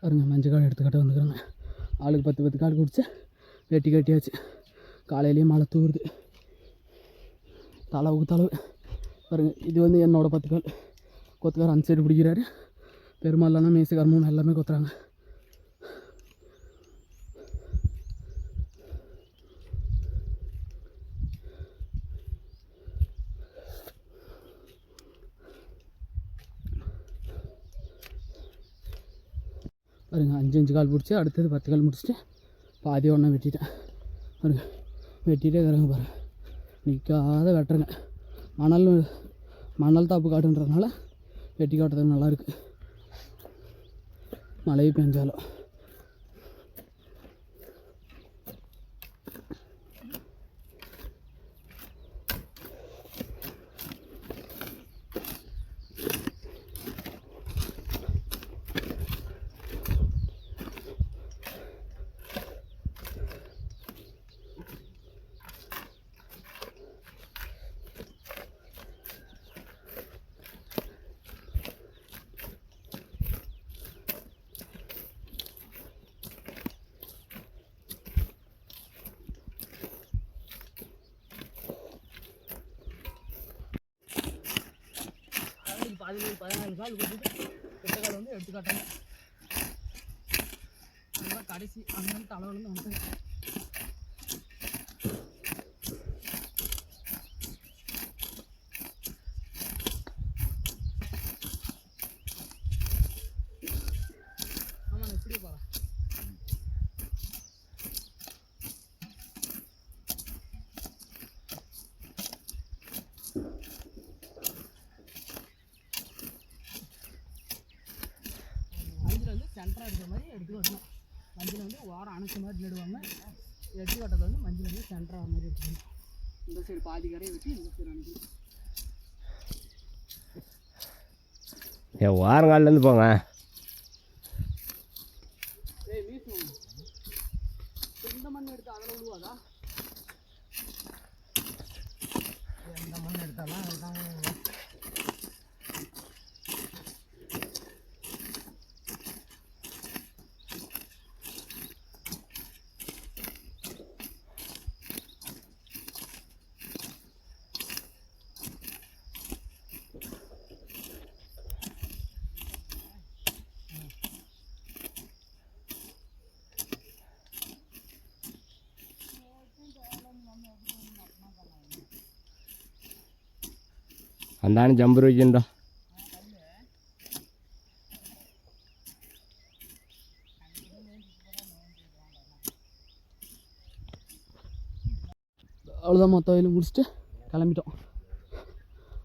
பாருங்க மஞ்சள் காடு எடுத்துக்கிட்ட வந்துக்கிறாங்க. ஆளுக்கு பத்து பத்து காடு குடிச்சு வெட்டி கட்டியாச்சு. காலையிலேயே மழை தூருது. தளவுக்கு தளவு பாருங்க இது வந்து என்னோட பத்து கால். கொத்துக்கார அந்த சைடு பிடிக்கிறாரு. பெருமாள்னா மேசுக்காரமும் எல்லாமே கொத்துறாங்க. பாருங்க அஞ்சு அஞ்சு கால் பிடிச்சி அடுத்தது பத்து கால் முடிச்சுட்டு பாதி ஒன்றா வெட்டிட்டேன். பாருங்க வெட்டிகிட்டே இருக்கிறாங்க பாருங்கள் நிற்காத வெட்டுறேங்க. மணல் மணல் தாப்பு காட்டுன்றதுனால வெட்டி காட்டுறதுக்கு நல்லாயிருக்கு மழை பெஞ்சாலும். பதினேழு பதினாலு கால் கொடுத்துட்டு எட்டு கால் வந்து எடுத்து அதுதான் கடைசி அங்கே தலைவலேருந்து வந்து ஆமாம் நான் இப்படியே போகிறேன் மஞ்சள் சென்டராக இருக்கிற மாதிரி எடுத்து வரணும். மஞ்சள் வந்து ஓரம் அணைச்ச மாதிரி நடுவாங்க. எட்டு கட்டத்தை வந்து மஞ்சள் வந்து சென்டராக மாதிரி எடுத்துக்கணும். இந்த சைடு பாதி கரையை வெட்டி இந்த சைடு அணைக்கணும். ஏன் வாரங்கால்லேருந்து போங்க. ஏய் மீசு. അന്താണ് ജമ്പർ വെച്ചിട്ടുണ്ടോ அவ்வளோதான் மொத்த வயலும் முடிச்சுட்டு கிளம்பிட்டோம்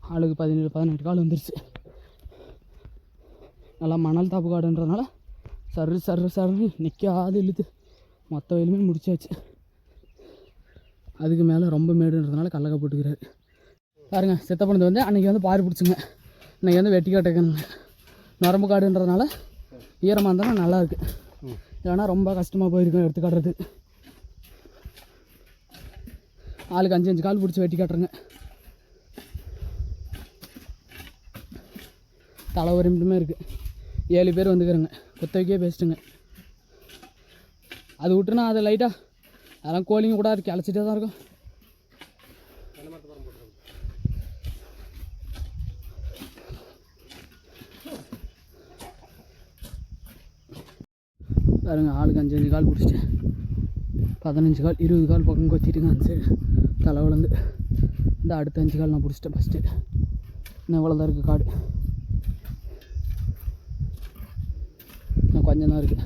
ஆளுக்கு பதினேழு பதினெட்டு கால் வந்துருச்சு நல்லா மணல் தாப்பு காடுன்றதுனால சரு சரு சரு நிற்காது இழுத்து மொத்த வயலுமே முடிச்சாச்சு அதுக்கு மேலே ரொம்ப மேடுன்றதுனால கடலக்கா போட்டுக்கிறாரு பாருங்க சித்தப்பனது வந்து அன்றைக்கி வந்து பாரு பிடிச்சிங்க. இன்றைக்கி வந்து வெட்டி கட்டக்கணுங்க நரம்பு காடுன்றதுனால ஈரமாக இருந்தாலும் நல்லா இருக்கு. இல்லைன்னா ரொம்ப கஷ்டமாக போயிருக்கும் எடுத்து காட்டுறது ஆளுக்கு அஞ்சு அஞ்சு கால் பிடிச்சி வெட்டி காட்டுறேங்க. தலை ஒரு மட்டுமே இருக்குது ஏழு பேர் வந்துக்கிறேங்க. குத்தவைக்கே பேசிட்டுங்க. அது விட்டுனா அது லைட்டாக அதெல்லாம் கோழிங்க கூட கிளச்சிட்டே தான் இருக்கும். பாருங்கள் ஆளுக்கு அஞ்சு அஞ்சு கால் பிடிச்சிட்டு. பதினஞ்சு கால் இருபது கால் பக்கம் கொத்திட்டுங்க அந்த தலை விழுந்து இந்த அடுத்த அஞ்சு கால் நான் பிடிச்சிட்டேன் ஃபஸ்ட்டு இன்னும் இவ்வளோ தான் இருக்குது காடு? இன்னும் கொஞ்சம் தான் இருக்குது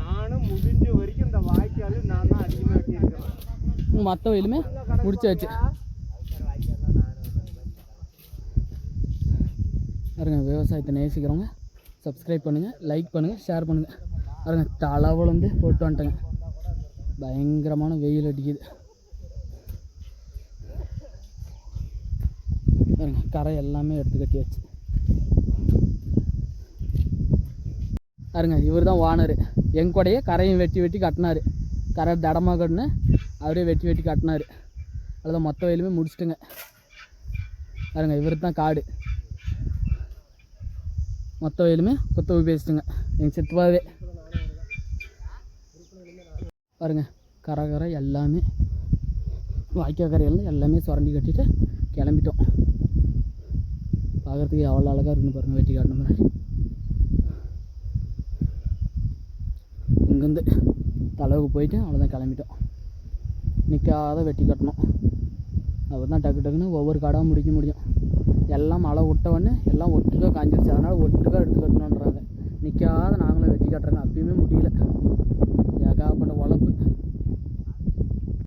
மற்ற வயலுமே முடிச்சாச்சு. பாருங்க விவசாயத்தை நேசிக்கிறவங்க. சப்ஸ்கிரைப் பண்ணுங்கள் லைக் பண்ணுங்கள் ஷேர் பண்ணுங்கள் பாருங்க விழுந்து போட்டு வந்துட்டேங்க. பயங்கரமான வெயில் அடிக்குது. பாருங்க கரை எல்லாமே எடுத்து கட்டியாச்சு. பாருங்க இவர் தான் ஓனர். எங்கூடையே கரையும் வெட்டி வெட்டி கட்டினார். கரை தடமாக கட்டினு அப்படியே வெட்டி வெட்டி கட்டினார். அவ்வளோதான் மொத்த வயலுமே முடிச்சிட்டுங்க. பாருங்க இவர் தான் காடு. மொத்த வயலுமே குத்தவை பேசிட்டுங்க. எங்கள் சித்தப்பாவே. பாருங்க கரை கரை எல்லாமே வாய்க்கால் கரையிலேருந்து எல்லாமே சுரண்டி கட்டிட்டு கிளம்பிட்டோம். பார்க்குறதுக்கு எவ்வளோ அழகாக இருக்குன்னு பாருங்கள் வெட்டி காட்டின இங்கேருந்து அளவுக்கு போயிட்டு அவ்வளோதான் கிளம்பிட்டோம். நிற்காத வெட்டி கட்டணும். அப்புறம் தான் டக்கு டக்குன்னு ஒவ்வொரு காடாக முடிக்க முடியும். எல்லாம் மழை விட்டவொடனே எல்லாம் ஒட்டுக்கா காஞ்சிருச்சு. அதனால் ஒட்டுக்கா எடுத்து கட்டணுன்றாங்க நிற்காத நாங்களும் வெட்டி கட்டுறோங்க. அப்பயுமே முடியல. ஏகாப்பட்ட உழப்பு.